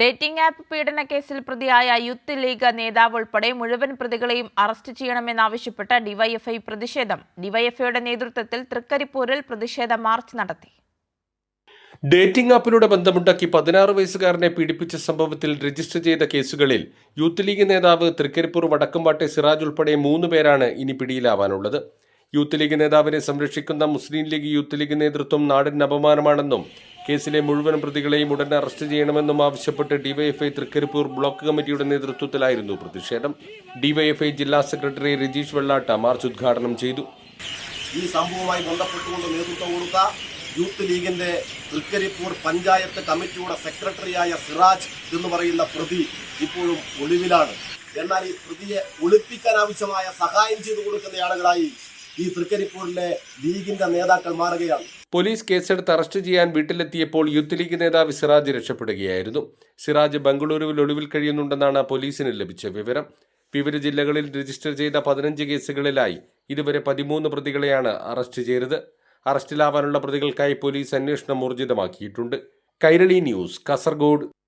Dating app പീഡന കേസിൽ പ്രതിയായ യൂത്ത് ലീഗ് നേതാവ് ഉൾപ്പെടെ മുഴുവൻ പ്രതികളെയും അറസ്റ്റ് ചെയ്യണമെന്നാവശ്യപ്പെട്ട് ഡിവൈഎഫ്ഐ പ്രതിഷേധം. ഡിവൈഎഫ്ഐയുടെ നേതൃത്വത്തിൽ തൃക്കരിപ്പൂരിൽ പ്രതിഷേധ മാർച്ച് നടത്തി. ഡേറ്റിംഗ് ആപ്പിലൂടെ ബന്ധമുണ്ടാക്കി പതിനാറ് വയസ്സുകാരനെ പീഡിപ്പിച്ച സംഭവത്തിൽ രജിസ്റ്റർ ചെയ്ത കേസുകളിൽ യൂത്ത് ലീഗ് നേതാവ് തൃക്കരിപ്പൂർ വടക്കുംപാട്ടെ സിറാജ് ഉൾപ്പെടെ മൂന്ന് പേരാണ് ഇനി പിടിയിലാവാനുള്ളത്. യൂത്ത് ലീഗ് നേതാവിനെ സംരക്ഷിക്കുന്ന മുസ്ലിം ലീഗ് യൂത്ത് ലീഗ് നേതൃത്വം നാടിന് അപമാനമാണെന്നും കേസിലെ മുഴുവൻ പ്രതികളെയും ഉടൻ അറസ്റ്റ് ചെയ്യണമെന്നും ആവശ്യപ്പെട്ട് ഡിവൈഎഫ്ഐ തൃക്കരിപ്പൂർ ബ്ലോക്ക് കമ്മിറ്റിയുടെ നേതൃത്വത്തിലായിരുന്നു പ്രതിഷേധം. ഡിവൈഎഫ്ഐ ജില്ലാ സെക്രട്ടറി രജീഷ് വെള്ളാട്ട മാർച്ച് ഉദ്ഘാടനം ചെയ്തു. ഈ സംഭവവുമായി ബന്ധപ്പെട്ടുകൊണ്ട് നേതൃത്വം കൊടുത്ത യൂത്ത് ലീഗിന്റെ തൃക്കരിപ്പൂർ പഞ്ചായത്ത് കമ്മിറ്റിയുടെ സെക്രട്ടറിയായ സിറാജ് എന്ന് പറയുന്ന പ്രതി ഇപ്പോഴും ഒളിവിലാണ്. എന്നാൽ ഈ പ്രതിയെ ഒളിപ്പിക്കാൻ ആവശ്യമായ സഹായം ചെയ്തു കൊടുക്കുന്ന ആളുകളായി ഈ തൃക്കരിപ്പൂരിലെ ലീഗിന്റെ നേതാക്കൾ മാറുകയാണ്. പോലീസ് കേസെടുത്ത് അറസ്റ്റ് ചെയ്യാൻ വീട്ടിലെത്തിയപ്പോൾ യൂത്ത് ലീഗ് നേതാവ് സിറാജ് രക്ഷപ്പെടുകയായിരുന്നു. സിറാജ് ബംഗളൂരുവിൽ ഒളിവിൽ കഴിയുന്നുണ്ടെന്നാണ് പോലീസിന് ലഭിച്ച വിവരം. വിവിധ ജില്ലകളിൽ രജിസ്റ്റർ ചെയ്ത പതിനഞ്ച് കേസുകളിലായി ഇതുവരെ പതിമൂന്ന് പ്രതികളെയാണ് അറസ്റ്റ് ചെയ്തത്. അറസ്റ്റിലാവാനുള്ള പ്രതികൾക്കായി പോലീസ് അന്വേഷണം ഊർജിതമാക്കിയിട്ടുണ്ട്. കൈരളി ന്യൂസ് കാസർഗോഡ്.